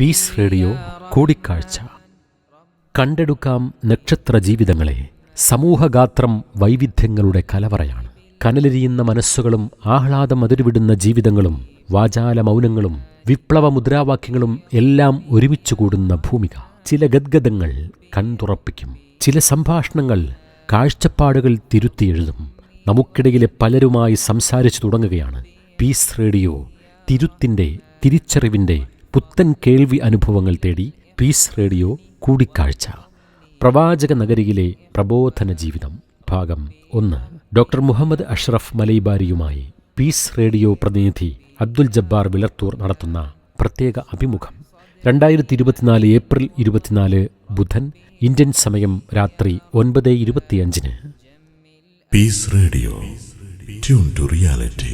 Piece radio കൂടിക്കാഴ്ച. കണ്ടെടുക്കാം നക്ഷത്ര ജീവിതങ്ങളെ. സമൂഹഗാത്രം വൈവിധ്യങ്ങളുടെ കലവറയാണ്. കനലെരിയുന്ന മനസ്സുകളും ആഹ്ലാദം അതിരുവിടുന്ന ജീവിതങ്ങളും വാചാല മൗനങ്ങളും വിപ്ലവ മുദ്രാവാക്യങ്ങളും എല്ലാം ഒരുമിച്ച് കൂടുന്ന ഭൂമിക. ചില ഗദ്ഗതങ്ങൾ കൺതുറപ്പിക്കും. ചില സംഭാഷണങ്ങൾ കാഴ്ചപ്പാടുകൾ തിരുത്തിയെഴുതും. നമുക്കിടയിലെ പലരുമായി സംസാരിച്ചു തുടങ്ങുകയാണ്. പീസ് റേഡിയോ തിരുത്തിന്റെ തിരിച്ചറിവിന്റെ പുത്തൻ കേൾവി അനുഭവങ്ങൾ തേടി പീസ് റേഡിയോ കൂടിക്കാഴ്ച. പ്രവാചക നഗരിയിലെ പ്രബോധന ജീവിതം ഭാഗം ഒന്ന്. ഡോക്ടർ മുഹമ്മദ് അഷ്റഫ് മലൈബാരിയുമായി പീസ് റേഡിയോ പ്രതിനിധി അബ്ദുൽ ജബ്ബാർ വിളർത്തൂർ നടത്തുന്ന പ്രത്യേക അഭിമുഖം. രണ്ടായിരത്തി ഇരുപത്തിനാല് ഏപ്രിൽ ഇരുപത്തിനാല് ബുധൻ ഇന്ത്യൻ സമയം രാത്രി ഒൻപത് ഇരുപത്തിയഞ്ചിന്. Peace Radio. Tune to reality.